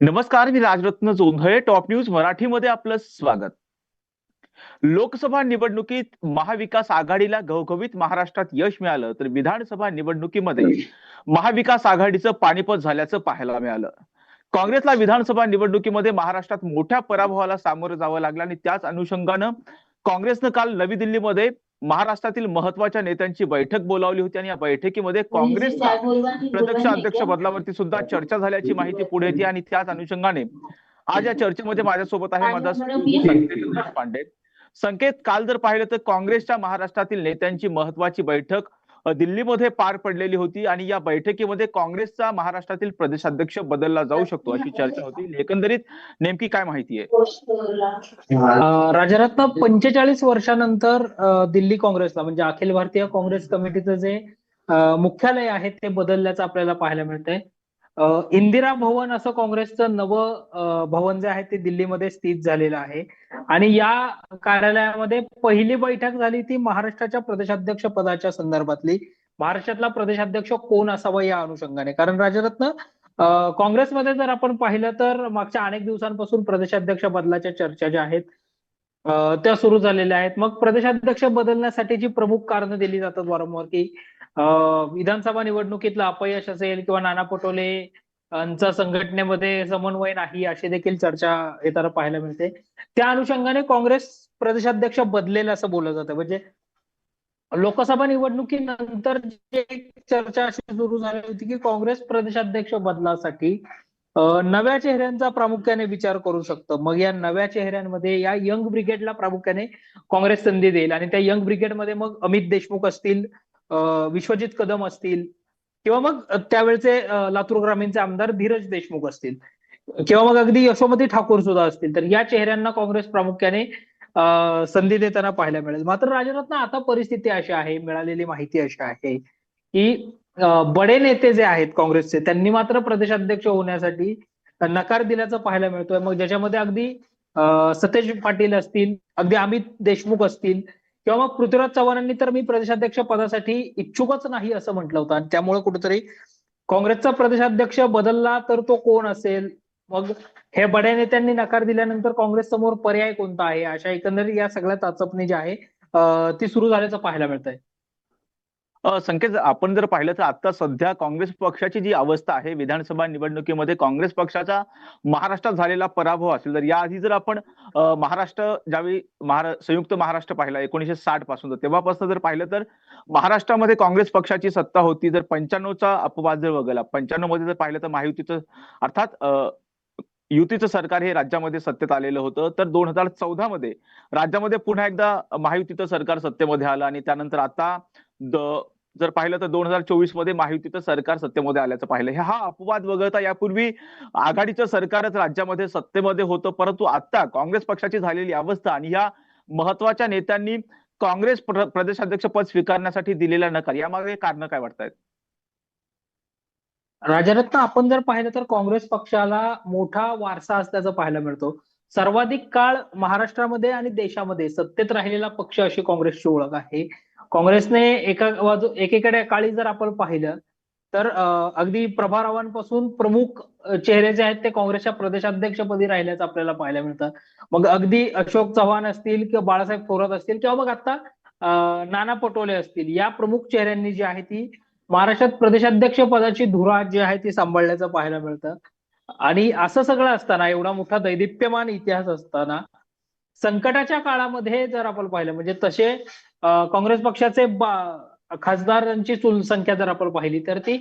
नमस्कार मी Rajratna Jondhale top news मराठीमध्ये आपलं स्वागत. लोकसभा निवडणुकीत महाविकास आघाडीला घवघवीत महाराष्ट्रात यश मिळालं तर विधानसभा निवडणुकीमध्ये महाविकास आघाडीचं पाणीपत झाल्याचं पाहायला मिळालं. काँग्रेसला विधानसभा निवडणुकीमध्ये महाराष्ट्रात मोठ्या पराभवाला सामोरं जावं लागलं आणि त्याच अनुषंगानं काँग्रेसनं काल नवी दिल्लीमध्ये महाराष्ट्रातील महत्त्वाच्या नेत्यांची बैठक बोलावली होती आणि या बैठकीमध्ये काँग्रेसचा प्रत्यक्ष अध्यक्ष बदलावरती सुद्धा चर्चा झाल्याची माहिती पुढे येते आणि त्याच अनुषंगाने आज या चर्चेमध्ये माझ्यासोबत आहे माझा संकेत देशपांडे संकेत काल जर पाहिलं तर काँग्रेसच्या महाराष्ट्रातील नेत्यांची महत्वाची बैठक दिल्लीमध्ये पार पडलेली होती आणि या बैठकीमध्ये काँग्रेसचा महाराष्ट्रातील प्रदेशाध्यक्ष बदलला जाऊ शकतो अशी चर्चा होती. एकंदरीत नेमकी काय माहिती आहे? राजारत्न पंचेचाळीस वर्षानंतर दिल्ली काँग्रेसला म्हणजे अखिल भारतीय काँग्रेस कमिटीचं जे मुख्यालय आहे ते बदलल्याचं आपल्याला पाहायला मिळतंय. इंदिरा भवन असं काँग्रेसचं नवं भवन जे आहे ते दिल्लीमध्ये स्थित झालेलं आहे. आणि या कार्यालयामध्ये पहिली बैठक झाली ती महाराष्ट्राच्या प्रदेशाध्यक्ष पदाच्या संदर्भातली. महाराष्ट्रातला प्रदेशाध्यक्ष कोण असावा या अनुषंगाने. कारण राजरत्न काँग्रेसमध्ये जर आपण पाहिलं तर मागच्या अनेक दिवसांपासून प्रदेशाध्यक्ष बदलाच्या चर्चा ज्या आहेत त्या सुरू झालेल्या आहेत. मग प्रदेशाध्यक्ष बदलण्यासाठी जी प्रमुख कारणं दिली जातात वारंवार की विधानसभा निवडणुकीतलं अपयश असेल किंवा नाना पटोले यांचा संघटनेमध्ये समन्वय नाही अशी देखील चर्चा येताना पाहायला मिळते. त्या अनुषंगाने काँग्रेस प्रदेशाध्यक्ष बदलेल असं बोललं जातं. म्हणजे लोकसभा निवडणुकीनंतर चर्चा अशी सुरू झाली होती की काँग्रेस प्रदेशाध्यक्ष बदलासाठी नव्या चेहऱ्यांचा प्रामुख्याने विचार करू शकतं. मग या नव्या चेहऱ्यांमध्ये या यंग ब्रिगेडला प्रामुख्याने काँग्रेस संधी देईल आणि त्या यंग ब्रिगेडमध्ये मग अमित देशमुख असतील विश्वजित कदम असतील किंवा मग त्यावेळचे लातूर ग्रामीणचे आमदार धीरज देशमुख असतील. किंवा मग अगदी यशोमती ठाकूर सुद्धा असतील. तर या चेहऱ्यांना काँग्रेस प्रामुख्याने संधी देताना पाहायला मिळेल. मात्र राजरत्न आता परिस्थिती अशी आहे मिळालेली माहिती अशी आहे की बडे नेते जे आहेत काँग्रेसचे त्यांनी मात्र प्रदेशाध्यक्ष होण्यासाठी नकार दिल्याचं पाहायला मिळतोय. मग ज्याच्यामध्ये अगदी सतेज पाटील असतील अगदी अमित देशमुख असतील किंवा मग पृथ्वीराज चव्हाणांनी तर मी प्रदेशाध्यक्ष पदासाठी इच्छुकच नाही असं म्हटलं होतं. आणि त्यामुळे कुठेतरी काँग्रेसचा प्रदेशाध्यक्ष बदलला तर तो कोण असेल? मग हे बड्या नेत्यांनी नकार दिल्यानंतर काँग्रेस समोर पर्याय कोणता आहे? अशा एकंदरीत या सगळ्या चाचपणी जी आहे ती सुरू झाल्याचं पाहायला मिळत आहे संकेत आपण जर पाहिलं तर आता सध्या काँग्रेस पक्षाची जी अवस्था आहे विधानसभा निवडणुकीमध्ये काँग्रेस पक्षाचा महाराष्ट्रात झालेला पराभव असेल तर याआधी जर आपण महाराष्ट्र ज्यावेळी महारा संयुक्त महाराष्ट्र पाहिला एकोणीशे साठपासून तेव्हापासून जर पाहिलं तर महाराष्ट्रामध्ये काँग्रेस पक्षाची सत्ता होती जर पंच्याण्णवचा अपवाद जर वगळला पंच्याण्णवमध्ये जर पाहिलं तर महायुतीचं अर्थात युतीचं सरकार हे राज्यामध्ये सत्तेत आलेलं होतं तर दोन हजार चौदा मध्ये राज्यामध्ये पुन्हा एकदा महायुतीचं सरकार सत्तेमध्ये आलं आणि त्यानंतर आता द- जर पाहिलं तर दोन हजार चोवीसमध्ये महायुतीचं सरकार सत्तेमध्ये आल्याचं पाहिलं. हे हा अपवाद वगळता यापूर्वी आघाडीचं सरकारच राज्यामध्ये सत्तेमध्ये होतं परंतु आता काँग्रेस पक्षाची झालेली अवस्था आणि या महत्त्वाच्या नेत्यांनी काँग्रेस प्रदेशाध्यक्ष पद स्वीकारण्यासाठी दिलेला नकार यामागे कारण काय वाटतायत? राजरत्न आपण जर पाहिलं तर काँग्रेस पक्षाला मोठा वारसा असल्याचं पाहायला मिळतो. सर्वाधिक काळ महाराष्ट्रामध्ये आणि देशामध्ये सत्तेत राहिलेला पक्ष अशी काँग्रेसची ओळख आहे. काँग्रेसने एका बाजू एकेकडे काळी जर आपण पाहिलं तर अगदी प्रभारावांपासून प्रमुख चेहरे जे आहेत ते काँग्रेसच्या प्रदेशाध्यक्षपदी राहिल्याचं आपल्याला पाहायला मिळतं. मग अगदी अशोक चव्हाण असतील किंवा बाळासाहेब थोरात असतील किंवा मग आता नाना पटोले असतील या प्रमुख चेहऱ्यांनी जी आहे ती महाराष्ट्रात प्रदेशाध्यक्ष पदाची धुरा जी आहे ती सांभाळल्याचं पाहायला मिळतं. आणि असं सगळं असताना एवढा मोठा दैदिप्यमान इतिहास असताना संकटाच्या काळामध्ये जर आपण पाहिलं म्हणजे तसे काँग्रेस पक्षाचे खासदारांची चुल संख्या जर आपण पाहिली तर ती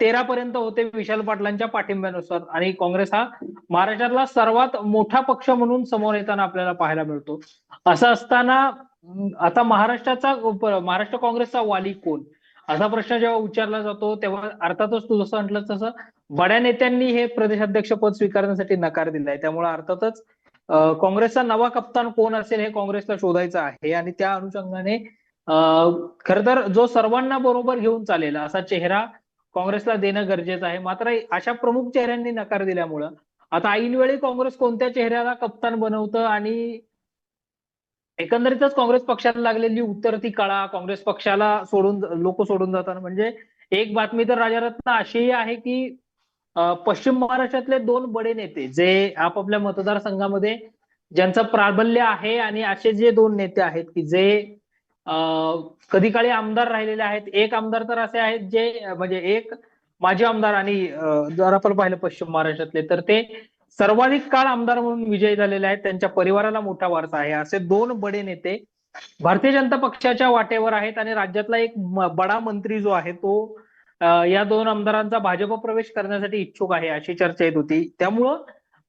तेरा पर्यंत होते विशाल पाटलांच्या पाठिंब्यानुसार. आणि काँग्रेस हा महाराष्ट्रातला सर्वात मोठा पक्ष म्हणून समोर येताना आपल्याला पाहायला मिळतो. असं असताना आता महाराष्ट्राचा महाराष्ट्र काँग्रेसचा वाली कोण? असा प्रश्न जेव्हा उच्चारला जातो तेव्हा अर्थातच तू जसं म्हटलं तसं बड्या नेत्यांनी हे प्रदेशाध्यक्ष पद स्वीकारण्यासाठी नकार दिलाय. त्यामुळे अर्थातच काँग्रेसचा नवा कप्तान कोण असेल हे काँग्रेसला शोधायचं आहे आणि त्या अनुषंगाने खर तर जो सर्वांना बरोबर घेऊन चालेल असा चेहरा काँग्रेसला देणं गरजेचं आहे. मात्र अशा प्रमुख चेहऱ्यांनी नकार दिल्यामुळं आता ऐनवेळी काँग्रेस कोणत्या चेहऱ्याला कप्तान बनवतं आणि एकंदरीतच काँग्रेस पक्षाला लागलेली उतरती कळा काँग्रेस पक्षाला सोडून लोक सोडून जातात. म्हणजे एक बातमी तर राजारत्न अशीही आहे की पश्चिम महाराष्ट्रातले दोन बडे नेते जे आपापल्या मतदारसंघामध्ये ज्यांचं प्राबल्य आहे आणि असे जे दोन नेते आहेत की जे कधी काळी आमदार राहिलेले आहेत. एक आमदार तर असे आहेत जे म्हणजे एक माजी आमदार आणि जर आपण पाहिलं पश्चिम महाराष्ट्रातले तर ते सर्वाधिक काळ आमदार म्हणून विजयी झालेले आहेत. त्यांच्या परिवाराला मोठा वारसा आहे. असे दोन बडे नेते भारतीय जनता पक्षाच्या वाटेवर आहेत आणि राज्यातला एक बडा मंत्री जो आहे तो या दोन आमदारांचा भाजप प्रवेश करण्यासाठी इच्छुक आहे अशी चर्चा येत होती. त्यामुळं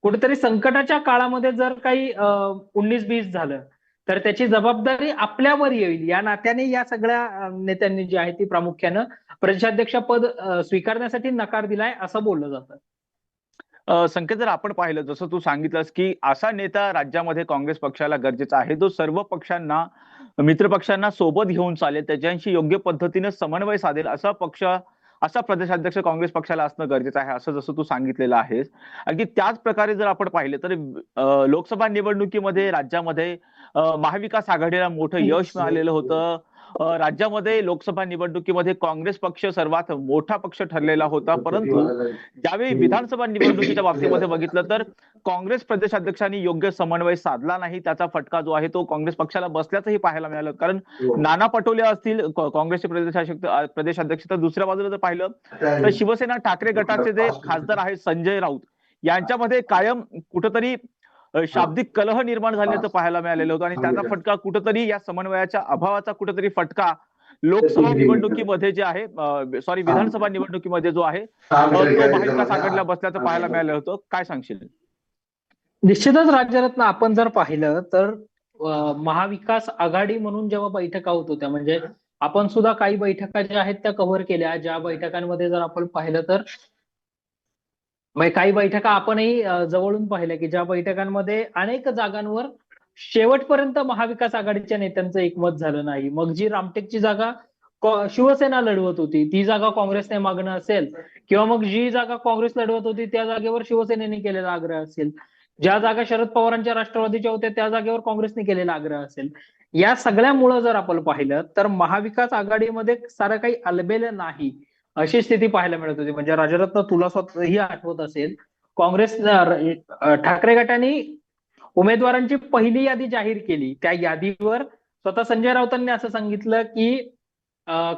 कुठेतरी संकटाच्या काळामध्ये जर काही उन्नीस बीस झालं तर त्याची जबाबदारी आपल्यावर येईल. या नात्याने या सगळ्या नेत्यांनी जी आहे ती प्रामुख्यानं प्रदेशाध्यक्ष पद स्वीकारण्यासाठी नकार दिलाय असं बोललं जातं. संकेत जर आपण पाहिलं जसं तू सांगितलंस की असा नेता राज्यामध्ये काँग्रेस पक्षाला गरजेचा आहे जो सर्व पक्षांना मित्र पक्षांना सोबत घेऊन चालेल त्याच्याशी योग्य पद्धतीने समन्वय साधेल असा पक्ष असा प्रदेशाध्यक्ष काँग्रेस पक्षाला असणं गरजेचं आहे असं जसं तू सांगितलेलं आहेस. अगदी त्याच प्रकारे जर आपण पाहिलं तर लोकसभा निवडणुकीमध्ये राज्यामध्ये महाविकास आघाडीला मोठं यश मिळालेलं होतं. राज्यामध्ये लोकसभा निवडणुकीमध्ये काँग्रेस पक्ष सर्वात मोठा पक्ष ठरलेला होता. परंतु ज्यावेळी विधानसभा निवडणुकीच्या बाबतीमध्ये बघितलं तर काँग्रेस प्रदेशाध्यक्षांनी योग्य समन्वय साधला नाही त्याचा फटका जो आहे तो काँग्रेस पक्षाला बसल्याचंही पाहायला मिळालं. कारण नाना पटोले असतील काँग्रेसचे प्रदेशाध्यक्ष प्रदेशाध्यक्ष तर दुसऱ्या बाजूला जर पाहिलं तर शिवसेना ठाकरे गटाचे जे खासदार आहेत संजय राऊत यांच्यामध्ये कायम कुठंतरी शाब्दिक कलह निर्माण झाल्याचं पाहायला मिळालेलं होतं आणि त्याचा फटका कुठंतरी या समन्वयाच्या अभावाचा कुठंतरी फटका लोकसभा निवडणुकीमध्ये जे आहे सॉरी विधानसभा निवडणुकीमध्ये जो आहे तो महाविकास आघाडीला बसल्याचं पाहायला मिळालं होतं. काय सांगशील? निश्चितच राज्यरत्न आपण जर पाहिलं तर महाविकास आघाडी म्हणून जेव्हा बैठका होत होत्या म्हणजे आपण सुद्धा काही बैठका ज्या आहेत त्या कव्हर केल्या. ज्या बैठकांमध्ये जर आपण पाहिलं तर म्हणजे काही बैठका आपणही जवळून पाहिल्या की ज्या बैठकांमध्ये अनेक जागांवर शेवटपर्यंत महाविकास आघाडीच्या नेत्यांचं एकमत झालं नाही. मग जी रामटेकची जागा शिवसेना लढवत होती ती जागा काँग्रेसने मागणं असेल किंवा मग जी जागा काँग्रेस लढवत होती त्या जागेवर शिवसेनेने केलेला आग्रह असेल. ज्या जागा शरद पवारांच्या राष्ट्रवादीच्या होत्या त्या जागेवर काँग्रेसने केलेला आग्रह असेल. या सगळ्यामुळं जर आपण पाहिलं तर महाविकास आघाडीमध्ये सारं काही अलबेलं नाही. अशी स्थिती पाहायला मिळत होती. म्हणजे राजरत्न तुला स्वतःही आठवत असेल. काँग्रेस ठाकरे गटाने उमेदवारांची पहिली यादी जाहीर केली. त्या यादीवर स्वतः संजय राऊतांनी असं सांगितलं की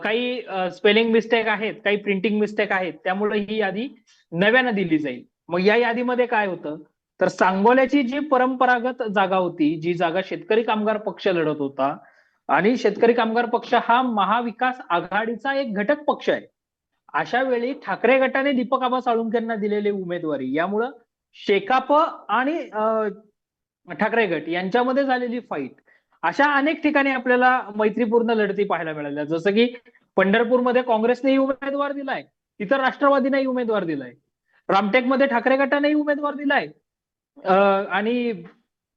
काही स्पेलिंग मिस्टेक आहेत काही प्रिंटिंग मिस्टेक आहेत त्यामुळे ही यादी नव्यानं दिली जाईल. मग या यादीमध्ये काय होतं? तर सांगोल्याची जी परंपरागत जागा होती जी जागा शेतकरी कामगार पक्ष लढत होता आणि शेतकरी कामगार पक्ष हा महाविकास आघाडीचा एक घटक पक्ष आहे. अशा वेळी ठाकरे गटाने दीपक आबा साळुंकेंना दिलेली उमेदवारी. यामुळं शेकाप आणि ठाकरे गट यांच्यामध्ये झालेली फाईट अशा अनेक ठिकाणी आपल्याला मैत्रीपूर्ण लढती पाहायला मिळाल्या. जसं की पंढरपूरमध्ये काँग्रेसनेही उमेदवार दिलाय. तिथं राष्ट्रवादीनेही उमेदवार दिलाय. रामटेकमध्ये ठाकरे गटानेही उमेदवार दिलाय. आणि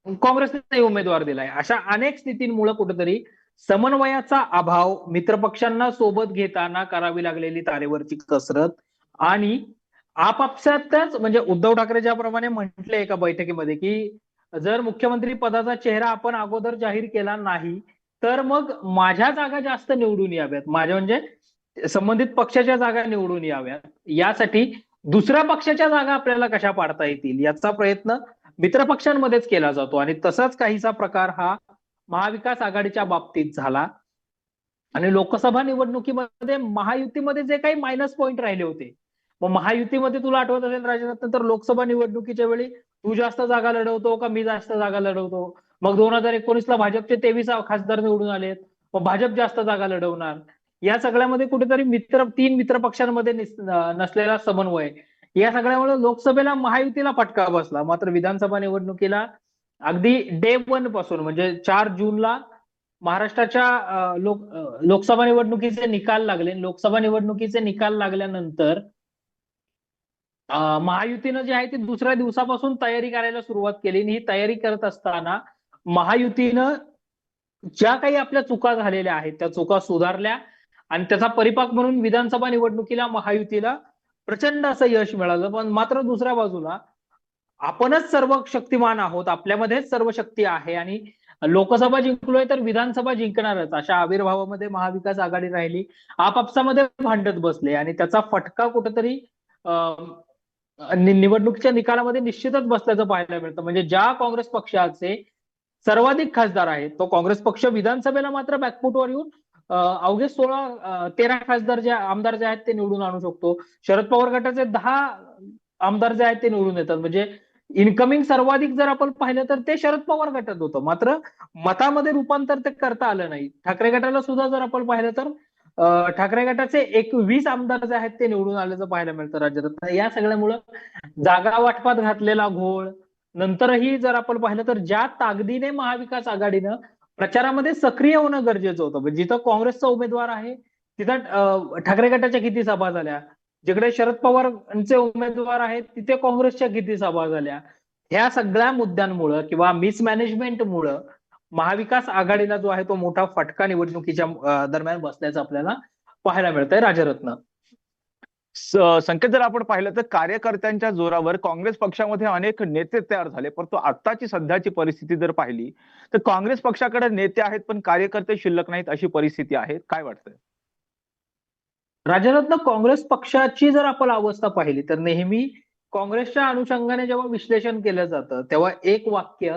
काँग्रेसनेही उमेदवार दिलाय. अशा अनेक स्थितींमुळे कुठेतरी समन्वयाचा अभाव मित्रपक्षांना सोबत घेताना करावी लागलेली तारेवरची कसरत आणि आपापसातच म्हणजे उद्धव ठाकरे ज्याप्रमाणे म्हटले एका बैठकीमध्ये की जर मुख्यमंत्री पदाचा चेहरा आपण अगोदर जाहीर केला नाही तर मग माझ्या जागा जास्त निवडून याव्यात. माझ्या म्हणजे संबंधित पक्षाच्या जागा निवडून याव्यात. यासाठी दुसऱ्या पक्षाच्या जागा आपल्याला कशा पाडता येतील याचा प्रयत्न मित्रपक्षांमध्येच केला जातो. आणि तसाच काहीसा प्रकार हा महाविकास आघाडीच्या बाबतीत झाला. आणि लोकसभा निवडणुकीमध्ये महायुतीमध्ये जे काही मायनस पॉईंट राहिले होते. मग महायुतीमध्ये तुला आठवत असेल राजरत्न तर लोकसभा निवडणुकीच्या वेळी तू जास्त जागा लढवतो का मी जास्त जागा लढवतो? मग दोन हजार एकोणीसला भाजपचे तेवीस खासदार निवडून आलेत. मग भाजप जास्त जागा लढवणार. या सगळ्यामध्ये कुठेतरी मित्र तीन मित्र पक्षांमध्ये नसलेला समन्वय. या सगळ्यामुळे लोकसभेला महायुतीला फटका बसला. मात्र विधानसभा निवडणुकीला अगदी डे वनपासून म्हणजे चार जूनला महाराष्ट्राच्या लोक लोकसभा निवडणुकीचे निकाल लागले. लोकसभा निवडणुकीचे निकाल लागल्यानंतर महायुतीनं जे आहे ते दुसऱ्या दिवसापासून तयारी करायला सुरुवात केली. आणि ही तयारी करत असताना महायुतीनं ज्या काही आपल्या चुका झालेल्या आहेत त्या चुका सुधारल्या. आणि त्याचा परिपाक म्हणून विधानसभा निवडणुकीला महायुतीला प्रचंड असं यश मिळालं. पण मात्र दुसऱ्या बाजूला आपणच सर्व शक्तिमान आहोत आपल्यामध्येच सर्व शक्ती आहे आणि लोकसभा जिंकलोय तर विधानसभा जिंकणारच. अशा आविर्भावामध्ये महाविकास आघाडी राहिली आपापसामध्ये भांडत बसले आणि त्याचा फटका कुठेतरी निवडणुकीच्या निकालामध्ये निश्चितच बसल्याचं पाहायला मिळतं. म्हणजे ज्या काँग्रेस पक्षाचे सर्वाधिक खासदार आहेत तो काँग्रेस पक्ष विधानसभेला मात्र बॅकफुटवर येऊन अवघे सोळा तेरा खासदार जे आमदार जे आहेत ते निवडून आणू शकतो. शरद पवार गटाचे दहा आमदार जे आहेत ते निवडून येतात. म्हणजे इन्कमिंग सर्वाधिक जर आपण पाहिलं तर ते शरद पवार गटात होतं. मात्र मतामध्ये रूपांतर ते करता आलं नाही. ठाकरे गटाला सुद्धा जर आपण पाहिलं तर ठाकरे गटाचे एक वीस आमदार जे आहेत ते निवडून आल्याचं पाहायला मिळतं राज्यात. या सगळ्यामुळं जागा वाटपात घातलेला घोळ. नंतरही जर आपण पाहिलं तर ज्या ताकदीने महाविकास आघाडीनं प्रचारामध्ये सक्रिय होणं गरजेचं होतं. म्हणजे जिथं काँग्रेसचा उमेदवार आहे तिथं ठाकरे गटाच्या किती सभा झाल्या? जिकडे शरद पवारांचे उमेदवार आहेत तिथे काँग्रेसच्या किती सभा झाल्या? ह्या सगळ्या मुद्द्यांमुळं किंवा मिसमॅनेजमेंटमुळं महाविकास आघाडीला जो आहे तो मोठा फटका निवडणुकीच्या दरम्यान बसल्याचं आपल्याला पाहायला मिळतंय राजरत्न. संकेत जर आपण पाहिलं तर कार्यकर्त्यांच्या जोरावर काँग्रेस पक्षामध्ये अनेक नेते तयार झाले परंतु आत्ताची सध्याची परिस्थिती जर पाहिली तर काँग्रेस पक्षाकडे नेते आहेत पण कार्यकर्ते शिल्लक नाहीत अशी परिस्थिती आहे. काय वाटतंय? राजरत्न काँग्रेस पक्षाची जर आपण अवस्था पाहिली तर नेहमी काँग्रेसच्या अनुषंगाने जेव्हा विश्लेषण केलं जातं तेव्हा एक वाक्य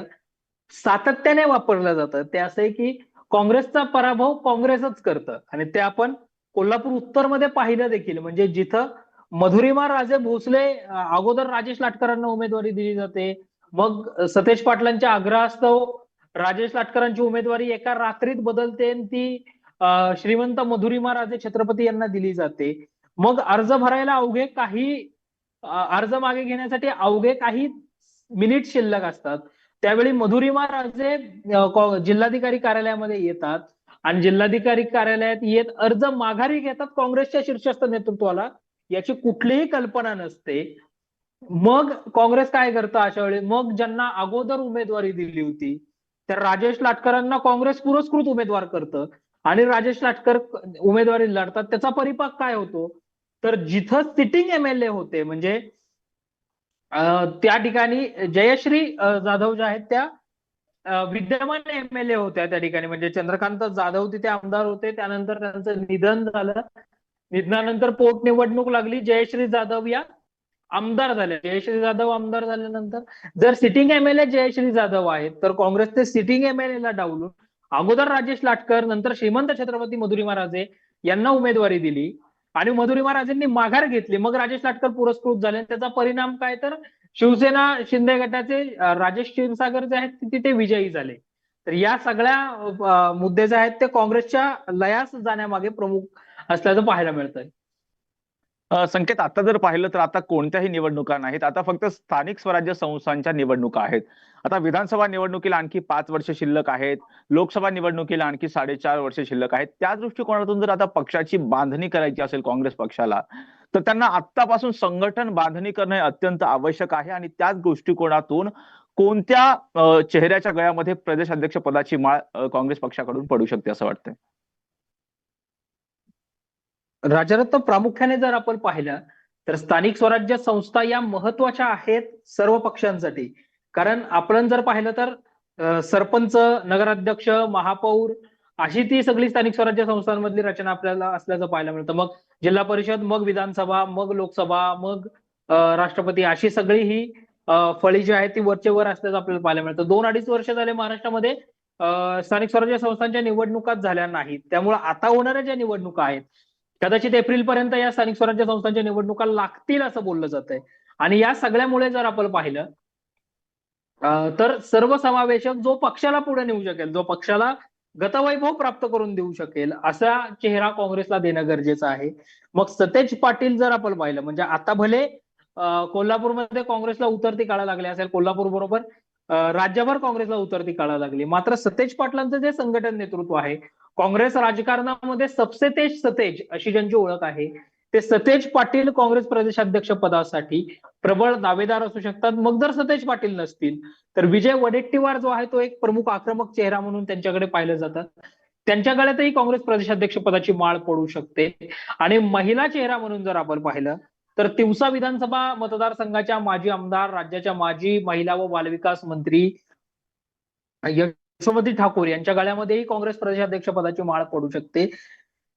सातत्याने वापरलं जातं. ते असं आहे की काँग्रेसचा पराभव काँग्रेसच करतं. आणि ते आपण कोल्हापूर उत्तरमध्ये पाहिलं देखील. म्हणजे जिथं मधुरिमा राजे भोसले अगोदर राजेश लाटकरांना उमेदवारी दिली जाते. मग सतेज पाटलांच्या आग्रहास्तव राजेश लाटकरांची उमेदवारी एका रात्रीत बदलते आणि ती श्रीमंत मधुरिमा राजे छत्रपती यांना दिली जाते. मग अर्ज भरायला अवघे काही अर्ज मागे घेण्यासाठी अवघे काही मिनिट शिल्लक असतात. त्यावेळी मधुरिमा राजे जिल्हाधिकारी कार्यालयामध्ये येतात आणि जिल्हाधिकारी कार्यालयात येत अर्ज माघारी घेतात काँग्रेसच्या शीर्षस्थ नेतृत्वाला याची कुठलीही कल्पना नसते. मग काँग्रेस काय करतं अशा वेळी? मग ज्यांना अगोदर उमेदवारी दिली होती तर राजेश लाटकरांना काँग्रेस पुरस्कृत उमेदवार करतं. आणि राजेश लाटकर उमेदवारी लढतात त्याचा परिपाक काय होतो? तर जिथं सिटिंग एमएलए होते म्हणजे त्या ठिकाणी जयश्री जाधव ज्या आहेत त्या विद्यमान एमएलए होत्या त्या ठिकाणी. म्हणजे चंद्रकांत जाधव तिथे आमदार होते त्यानंतर त्यांचं निधन झालं. निधनानंतर पोटनिवडणूक लागली. जयश्री जाधव या आमदार झाले जयश्री जाधव आमदार झाल्यानंतर जर सिटिंग एमएलए जयश्री जाधव आहेत तर काँग्रेसचे सिटिंग एमएलए ला डावलून अगोदर राजेश लाटकर नंतर श्रीमंत छत्रपती मधुरी महाराजे यांना उमेदवारी दिली आणि मधुरी महाराजांनी माघार घेतली. मग राजेश लाटकर पुरस्कृत झाले त्याचा परिणाम काय तर शिवसेना शिंदे गटाचे राजेश क्षीरसागर जे आहेत तिथे विजयी झाले. तर या सगळ्या मुद्दे जे आहेत ते काँग्रेसच्या लयास जाण्यामागे प्रमुख असल्याचं पाहायला मिळतंय. संकेत आता जर पाहिलं तर आता कोणत्याही निवडणुका नाहीत. आता फक्त स्थानिक स्वराज्य संस्थांच्या निवडणुका आहेत. आता विधानसभा निवडणुकीला आणखी पाच वर्ष शिल्लक आहेत. लोकसभा निवडणुकीला आणखी साडेचार वर्ष शिल्लक आहेत. त्या दृष्टिकोनातून जर आता पक्षाची बांधणी करायची असेल काँग्रेस पक्षाला तर त्यांना आत्तापासून संघटन बांधणी करणं हे अत्यंत आवश्यक आहे आणि त्याच दृष्टिकोनातून कोणत्या चेहऱ्याच्या गळ्यामध्ये प्रदेश अध्यक्ष पदाची माळ काँग्रेस पक्षाकडून पडू शकते असं वाटतंय. राजरत्न प्रामुख्याने जर आपण पाहिलं तर स्थानिक स्वराज्य संस्था या महत्त्वाच्या आहेत सर्व पक्षांसाठी. कारण आपण जर पाहिलं तर सरपंच नगराध्यक्ष महापौर अशी ती सगळी स्थानिक स्वराज्य संस्थांमधली रचना आपल्याला असल्याचं पाहायला मिळतं. मग जिल्हा परिषद मग विधानसभा मग लोकसभा मग अं, राष्ट्रपती अशी सगळी ही फळी जी आहे ती वरचे वर असल्याचं आपल्याला पाहायला मिळतं. दोन अडीच वर्ष झाले महाराष्ट्रामध्ये स्थानिक स्वराज्य संस्थांच्या निवडणुकाच झाल्या नाहीत. त्यामुळे आता होणाऱ्या ज्या निवडणुका आहेत कदाचित एप्रिल पर्यंत या स्थानिक स्वराज्य संस्थांच्या निवडणुका लागतील असं बोललं जात आहे आणि या सगळ्यामुळे जर आपण पाहिलं तर सर्वसमावेशक जो पक्षाला पुढे नेऊ शकेल जो पक्षाला गतवैभव प्राप्त करून देऊ शकेल असा चेहरा काँग्रेसला देणं गरजेचं आहे. मग सतेज पाटील जर आपण पाहिलं म्हणजे आता भले कोल्हापूरमध्ये काँग्रेसला उतरती काळा लागली असेल कोल्हापूर बरोबर राज्यभर काँग्रेसला उतरती काळा लागली. मात्र सतेज पाटलांचं जे संघटन नेतृत्व आहे काँग्रेस राजकारणामध्ये सबसे तेज सतेज अशी ज्यांची ओळख आहे ते सतेज पाटील काँग्रेस प्रदेशाध्यक्ष पदासाठी प्रबळ दावेदार असू शकतात. मग जर सतेज पाटील नसतील तर विजय वडेट्टीवार जो आहे तो एक प्रमुख आक्रमक चेहरा म्हणून त्यांच्याकडे पाहिलं जातात त्यांच्या गळ्यातही काँग्रेस प्रदेशाध्यक्ष पदाची माळ पडू शकते. आणि महिला चेहरा म्हणून जर आपण पाहिलं तर तिवसा विधानसभा मतदारसंघाच्या माजी आमदार राज्याच्या माजी महिला व बालविकास मंत्री यशोमती ठाकूर यांच्या गळ्यामध्येही काँग्रेस प्रदेशाध्यक्ष पदाची माळ पडू शकते.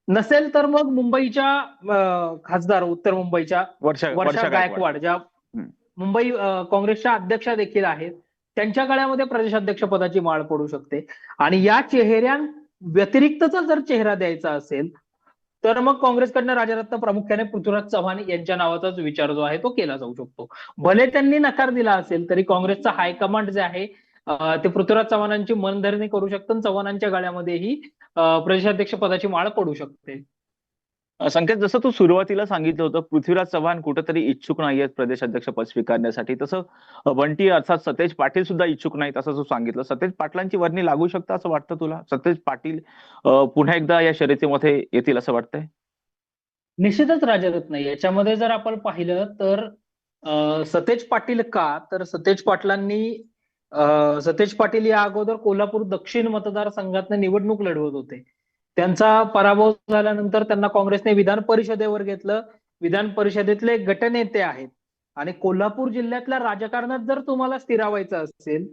नसेल तर मग मुंबईच्या खासदार उत्तर मुंबईच्या वर्षा वर्षा गायकवाड. ज्या. मुंबई काँग्रेसच्या अध्यक्षा देखील आहेत त्यांच्या गळ्यामध्ये प्रदेशाध्यक्ष पदाची माळ पडू शकते. आणि या चेहऱ्या व्यतिरिक्तचा जर चेहरा द्यायचा असेल तर मग काँग्रेसकडनं राजरत्न प्रामुख्याने पृथ्वीराज चव्हाण यांच्या नावाचाच विचार जो आहे तो केला जाऊ शकतो. भले त्यांनी नकार दिला असेल तरी काँग्रेसचा हायकमांड जे आहे ते पृथ्वीराज चव्हाणांची मनधरणी करू शकतं चव्हाणांच्या गळ्यामध्येही प्रदेशाध्यक्ष पदाची माळ पडू शकते. संकेत जसं तू सुरुवातीला सांगितलं होतं पृथ्वीराज चव्हाण कुठेतरी इच्छुक नाहीयेत प्रदेशाध्यक्ष पद स्वीकारण्यासाठी. तसं वंटी बंटी अर्थात सतेज पाटील सुद्धा इच्छुक नाहीत असं तू सांगितलं. सतेज पाटलांची वर्णी लागू शकतं असं वाटतं तुला? सतेज पाटील पुन्हा एकदा या शर्यतीमध्ये येतील असं वाटतंय? निश्चितच राजरत्न याच्यामध्ये जर आपण पाहिलं तर सतेज पाटील का? तर सतेज पाटलांनी सतेज पाटील या अगोदर कोल्हापूर दक्षिण मतदारसंघातनं निवडणूक लढवत होते. त्यांचा पराभव झाल्यानंतर त्यांना काँग्रेसने विधान परिषदेवर घेतलं. विधान परिषदेतले गटनेते आहेत. आणि कोल्हापूर जिल्ह्यातल्या राजकारणात जर तुम्हाला स्थिरावायचं असेल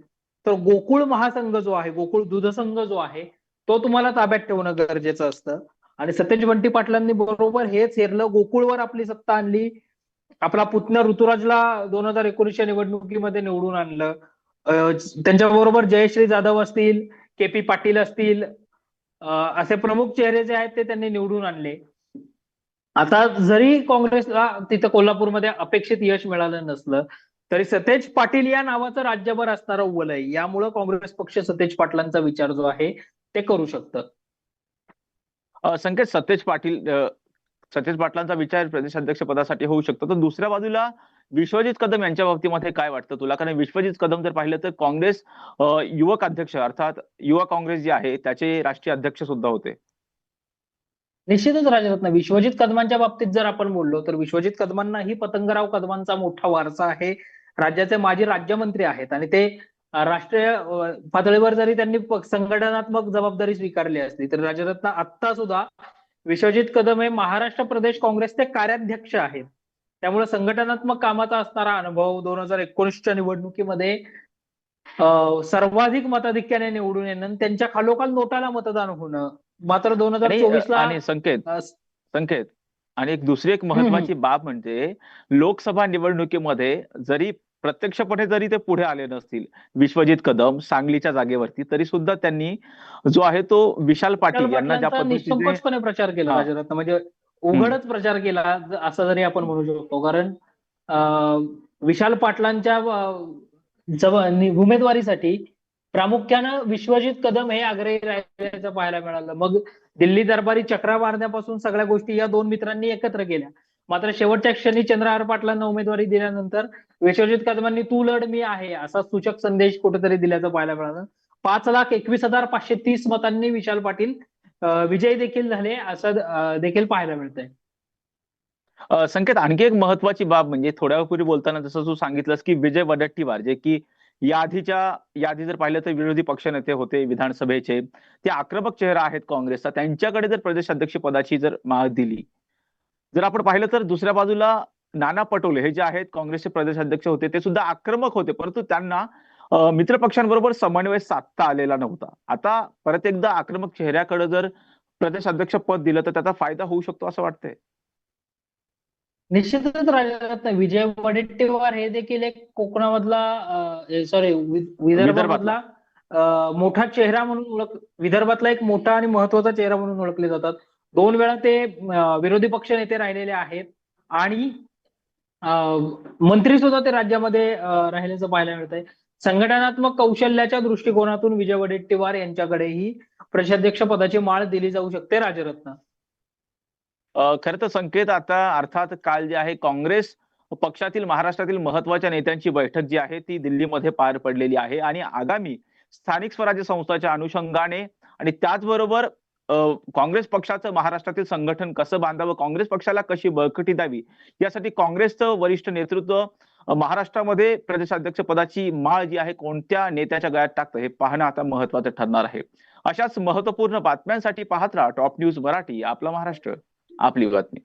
तर गोकुळ महासंघ जो आहे गोकुळ दूध संघ जो आहे तो तुम्हाला ताब्यात ठेवणं गरजेचं असतं. आणि सतेज बंटी पाटलांनी बरोबर हेच हेरलं गोकुळवर आपली सत्ता आणली. आपला पुतण्या ऋतुराजला दोन हजार एकोणीसच्या निवडणुकीमध्ये निवडून आणलं. त्यांच्याबरोबर जयश्री जाधव असतील के पी पाटील असतील असे प्रमुख चेहरे जे आहेत ते त्यांनी निवडून आणले. आता जरी काँग्रेसला तिथं कोल्हापूरमध्ये अपेक्षित यश मिळालं नसलं तरी सतेज पाटील या नावाचं राज्यभर असणारं वलय यामुळं काँग्रेस पक्ष सतेज पाटलांचा विचार जो आहे ते करू शकतं. संकेत सतेज पाटील सतेज पाटलांचा विचार प्रदेशाध्यक्ष पदासाठी होऊ शकतो. तर दुसऱ्या बाजूला विश्वजित कदम यांच्या बाबतीमध्ये काय वाटतं तुला? कारण विश्वजित कदम जर पाहिलं तर काँग्रेस युवक अध्यक्ष अर्थात युवा काँग्रेस जे आहे त्याचे राष्ट्रीय अध्यक्ष सुद्धा होते. निश्चितच राजरत्न विश्वजित कदमांच्या बाबतीत जर आपण बोललो तर विश्वजित कदमांनाही पतंगराव कदमांचा मोठा वारसा आहे. राज्याचे माजी राज्यमंत्री आहेत आणि ते राष्ट्रीय पातळीवर जरी त्यांनी संघटनात्मक जबाबदारी स्वीकारली असली तरी राजरत्न आत्ता सुद्धा विश्वजित कदम हे महाराष्ट्र प्रदेश काँग्रेसचे कार्याध्यक्ष आहेत. त्यामुळे संघटनात्मक कामाचा असणारा अनुभव दोन हजार एकोणीसच्या निवडणुकीमध्ये सर्वाधिक मताधिक्याने निवडून येणं आणि त्यांच्या खालोखाल नोटाला मतदान होणं. मात्र दोन हजार चोवीस ला आणि संकेत संकेत. आणि एक दुसरी एक महत्वाची बाब म्हणजे लोकसभा निवडणुकीमध्ये जरी प्रत्यक्षपणे जरी ते पुढे आले नसतील विश्वजित कदम सांगलीच्या जागेवरती तरी सुद्धा त्यांनी जो आहे तो विशाल पाटील यांना ज्या पद्धतीने प्रचार केला म्हणजे उघडच प्रचार केला असं जरी आपण म्हणू शकतो. कारण विशाल पाटलांच्या जवळ उमेदवारीसाठी प्रामुख्यानं विश्वजित कदम हे आग्रही राहिल्याचं पाहायला मिळालं. मग दिल्ली दरबारी चक्रा मारण्यापासून सगळ्या गोष्टी या दोन मित्रांनी एकत्र केल्या. मात्र शेवटच्या क्षणी चंद्रहार पाटलांना उमेदवारी दिल्यानंतर विश्वजित कदमांनी तू लढ मी आहे असा सूचक संदेश कुठेतरी दिल्याचं पाहायला मिळालं. पाच लाख एकवीस हजार पाचशे तीस मतांनी विशाल पाटील विजयी देखील झाले असं देखील पाहायला मिळतंय. संकेत आणखी एक महत्वाची बाब म्हणजे थोड्या वेळपूर्वी बोलताना जसं तू सांगितलंस की विजय वडट्टीवार जे की याआधीच्या याआधी जर पाहिलं तर विरोधी पक्षनेते होते विधानसभेचे ते आक्रमक चेहरा आहेत काँग्रेसचा त्यांच्याकडे जर प्रदेशाध्यक्ष पदाची जर माग दिली जर आपण पाहिलं तर दुसऱ्या बाजूला नाना पटोले हे जे आहेत काँग्रेसचे प्रदेशाध्यक्ष होते ते सुद्धा आक्रमक होते परंतु त्यांना अ, मित्रपक्षांबरोबर समन्वय साधता आलेला नव्हता. आता परत एकदा आक्रमक चेहऱ्याकडे जर प्रदेशाध्यक्ष पद दिलं तर त्याचा फायदा होऊ शकतो असं वाटतंय. निश्चितच राजरत्न विजय वडेट्टीवार हे देखील एक कोकणामधला सॉरी विदर्भामधला अं, मोठा चेहरा म्हणून ओळख विदर्भातला एक मोठा आणि महत्त्वाचा चेहरा म्हणून ओळखले जातात. दोन वेळा ते विरोधी पक्ष नेते राहिलेले आहेत आणि मंत्री सुद्धा ते राज्यामध्ये राहिल्याचं पाहायला मिळतंय. संघटनात्मक कौशल्याच्या दृष्टिकोनातून विजय वडेट्टीवार यांच्याकडेही प्रदेशाध्यक्ष पदाची माळ दिली जाऊ शकते राजरत्न खर खरं तर संकेत आता अर्थात काल जे आहे काँग्रेस पक्षातील महाराष्ट्रातील महत्त्वाच्या नेत्यांची बैठक जी आहे ती दिल्लीमध्ये पार पडलेली आहे. आणि आगामी स्थानिक स्वराज्य संस्थाच्या अनुषंगाने आणि त्याचबरोबर काँग्रेस पक्षाचं महाराष्ट्रातील संघटन कसं बांधावं काँग्रेस पक्षाला कशी बळकटी द्यावी यासाठी काँग्रेसचं वरिष्ठ नेतृत्व महाराष्ट्रामध्ये प्रदेशाध्यक्ष पदाची माळ जी आहे कोणत्या नेत्याच्या गळ्यात टाकतं हे पाहणं आता महत्वाचं ठरणार आहे. अशाच महत्त्वपूर्ण बातम्यांसाठी पाहत राहा टॉप न्यूज मराठी आपला महाराष्ट्र आपली बातमी.